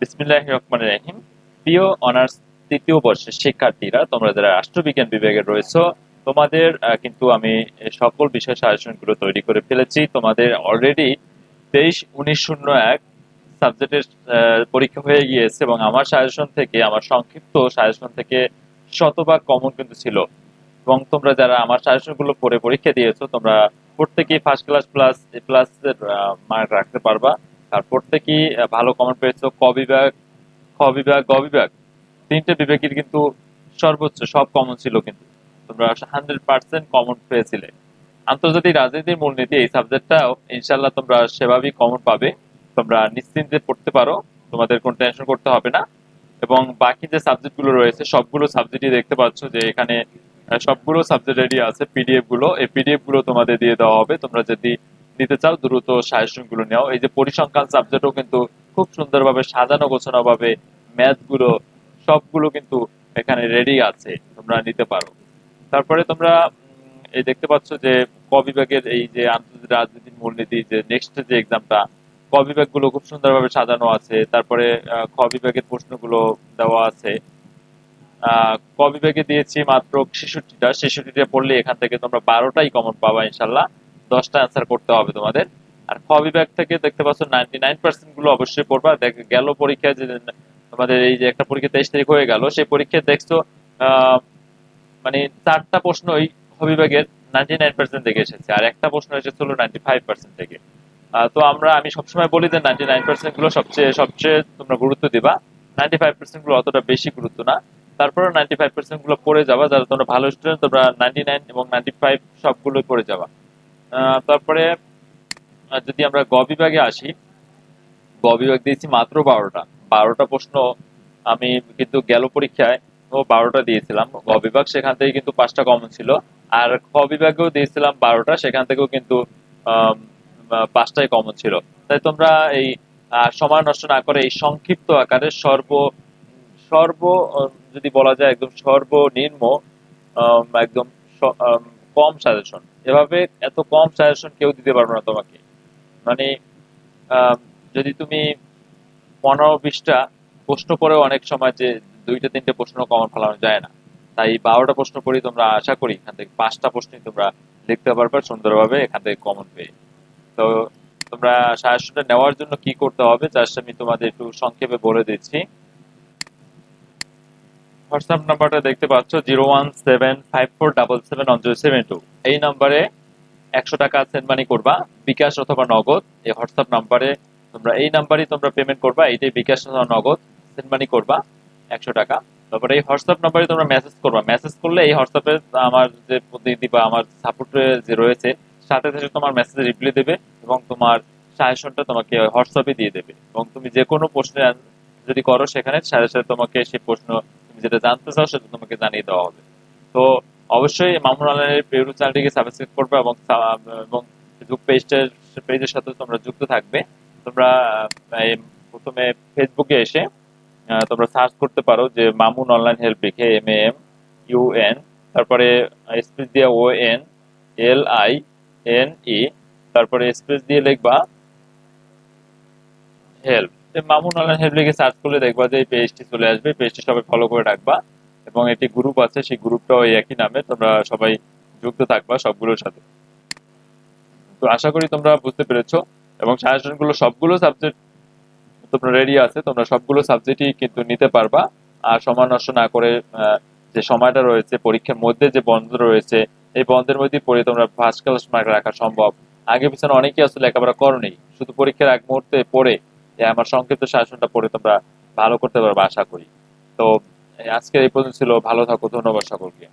বিসমিল্লাহ রহমান রহিম। প্রিয় অনার্স তৃতীয় বর্ষের শিক্ষার্থীরা, তোমরা যারা রাষ্ট্রবিজ্ঞান বিভাগে রয়েছে, তোমাদের কিন্তু আমি সকল বিষয় সাজেশনগুলো তৈরি করে ফেলেছি। তোমাদের অলরেডি তেইশ উনিশ শূন্য এক সাবজেক্টের পরীক্ষা হয়ে গিয়েছে এবং আমার সাজেশন থেকে, আমার সংক্ষিপ্ত সাজেশন থেকে শতভাগ কমন কিন্তু ছিল। এবং তোমরা যারা আমার সাজেশনগুলো পড়ে পরীক্ষা দিয়েছ, তোমরা প্রত্যেকেই first class plus plus mark রাখতে পারবা। আর প্রত্যেকেই ভালো কমেন্ট পেয়েছ? ক বিভাগ, খ তিনটে বিভাগের কিন্তু সর্বোচ্চ, সব কমন ছিল কিন্তু। তোমরা হান্ড্রেড পার্সেন্ট কমন পেয়েছিলে। আন্তর্জাতিক রাজনীতির মূলনীতি এই সাবজেক্টটাও ইনশাল্লাহ তোমরা সেভাবেই কমন পাবে। তোমরা নিশ্চিন্তে পড়তে পারো, তোমাদের কোনো টেনশন করতে হবে না। এবং বাকি যে সাবজেক্টগুলো রয়েছে, সবগুলো সাবজেক্টই দেখতে পাচ্ছ যে এখানে সবগুলো সাবজেক্ট রেডি আছে পিডিএফগুলো এই পিডিএফগুলো তোমাদের দিয়ে দেওয়া হবে। তোমরা যদি নিতে চাও, দ্রুত সাজেশনগুলো নাও। এই যে পরিসংখ্যান সাবজেক্টও কিন্তু খুব সুন্দরভাবে সাজানো গোছানো ভাবে ম্যাথগুলো সবগুলো কিন্তু এখানে রেডি আছে, তোমরা নিতে পারো। তারপরে তোমরা এই দেখতে পাচ্ছ যে ক বিভাগের এই যে আন্তর্জাতিক রাজনীতির মূলনীতি, যে নেক্সট যে এক্সামটা ক বিভাগগুলো খুব সুন্দরভাবে সাজানো আছে। তারপরে খ বিভাগের প্রশ্নগুলো দেওয়া আছে। ক বিভাগে দিয়েছি মাত্র ছেষট্টিটা। ছেষট্টিটা পড়লে এখান থেকে তোমরা বারোটাই কমন পাবা ইনশাল্লাহ দশটা অ্যান্সার করতে হবে তোমাদের। আর খ বিভাগ থেকে দেখতে পাচ্ছ নাইনটি নাইন পার্সেন্টগুলো অবশ্যই পড়বা। দেখ, গেল পরীক্ষায় যে তোমাদের এই যে একটা পরীক্ষা তেইশ তারিখ হয়ে গেল, সেই পরীক্ষায় দেখছ মানে চারটা প্রশ্ন ওই বিভাগের নাইনটি নাইন পার্সেন্ট থেকে এসেছে, আর একটা প্রশ্ন এসেছিল নাইনটি ফাইভ পার্সেন্ট থেকে। তো আমরা, আমি সবসময় বলি যে নাইনটি নাইন পার্সেন্টগুলো সবচেয়ে সবচেয়ে তোমরা গুরুত্ব দিবা। নাইনটি ফাইভ পার্সেন্টগুলো অতটা বেশি গুরুত্ব না। তারপরে নাইনটি ফাইভ পার্সেন্টগুলো পড়ে যাবা। যারা তোমরা ভালো স্টুডেন্ট তোমরা নাইনটি নাইন এবং নাইনটি ফাইভ সবগুলো পড়ে যাবা। তারপরে যদি আমরা গ বিভাগে আসি, গ বিভাগ দিয়েছি মাত্র বারোটা। বারোটা প্রশ্ন আমি কিন্তু গেল পরীক্ষায় ও বারোটা দিয়েছিলাম। গ বিভাগ সেখান থেকে কিন্তু পাঁচটা কমন ছিল। আর খ বিভাগেও দিয়েছিলাম বারোটা, সেখান থেকেও কিন্তু পাঁচটাই কমন ছিল। তাই তোমরা এই সময় নষ্ট না করে এই সংক্ষিপ্ত আকারে সর্ব সর্ব যদি বলা যায় একদম সর্বনিম্ন একদম কম সাজেশন এভাবে এত কম সাজেশন কেউ দিতে পারবে না তোমাকে। মানে যদি তুমি পনেরো বিশটা প্রশ্ন পরেও অনেক সময় যে দুইটা, তিনটে প্রশ্ন কমন ফেলানো যায় না। তাই বারোটা প্রশ্ন করি তোমরা আশা করি এখান থেকে পাঁচটা প্রশ্নই তোমরা লিখতে পারবে সুন্দরভাবে এখান থেকে কমন পেয়ে। তো তোমরা সাজেশনটা নেওয়ার জন্য কি করতে হবে? তার আমি তোমাদের একটু সংক্ষেপে বলে দিচ্ছি। হোয়াটসঅ্যাপ নাম্বারটা দেখতে পাচ্ছ zero one seven five four double seven one zero seven two এই নাম্বারে একশো টাকা সেন্ড মানি করবা, বিকাশ অথবা নগদ। এই হোয়াটসঅ্যাপ নাম্বারে তোমরা, এই নাম্বারই তোমরা পেমেন্ট করবা, এইটাই বিকাশ অথবা নগদ সেন্ড মানি করবা, একশো টাকা। তারপরে এই হোয়াটসঅ্যাপ নাম্বারে তোমরা মেসেজ করবা। মেসেজ করলে এই হোয়াটসঅ্যাপে আমার যে প্রতিনিধি বা আমার সাপোর্টে যে রয়েছে, সাথে সাথে তোমার মেসেজে রিপ্লাই দেবে এবং তোমার সাজেশনটা তোমাকে হোয়াটসঅ্যাপে দিয়ে দেবে। এবং তুমি যে কোনো প্রশ্নের যদি করো সেখানে, সাথে সাথে তোমাকে সেই প্রশ্ন যেটা জানতে চাও সেটা তোমাকে জানিয়ে দেওয়া হবে। তো অবশ্যই মামুন অনলাইনের ইউটিউব চ্যানেলটিকে সাবস্ক্রাইব করবে এবং এবং ফেসবুক পেজটার পেজের সাথে তোমরা যুক্ত থাকবে। তোমরা প্রথমে ফেসবুকে এসে তোমরা সার্চ করতে পারো যে মামুন অনলাইন হেল্প লিখে এম এম ইউ এন তারপরে স্পেস দিয়ে O N L I N E তারপরে স্পেস দিয়ে লিখবা হেল্প মামুন অনলাইন হেল্প লিখে সার্চ করলে দেখবা যে এই পেজটি চলে আসবে। পেজটি সবাই ফলো করে রাখবা এবং একটি গ্রুপ আছে, সেই গ্রুপটাও এই একই নামে। তোমরা সবাই যুক্ত থাকবা সবগুলোর সাথে। তো আশা করি তোমরা বুঝতে পেরেছ এবং সাজেশনগুলো সবগুলো সাবজেক্ট তোমরা রেডি আছে, তোমরা সবগুলো সাবজেক্টই কিন্তু নিতে পারবা। আর সময় নষ্ট না করে যে সময়টা রয়েছে, পরীক্ষার মধ্যে যে বন্ধ রয়েছে, এই বন্ধের মধ্যে পড়ে তোমরা ফার্স্ট ক্লাস মার্ক রাখা সম্ভব। আগে পিছনে অনেকেই আসলে লেখাপড়া করনি। শুধু পরীক্ষার এক মুহূর্তে পড়ে এই আমার সংক্ষিপ্ত শাসনটা পড়ে তোমরা ভালো করতে পারবে, আশা করি। তো আজকে এই পর্যন্ত ছিল। ভালো থাকো, ধন্যবাদ সকলকে।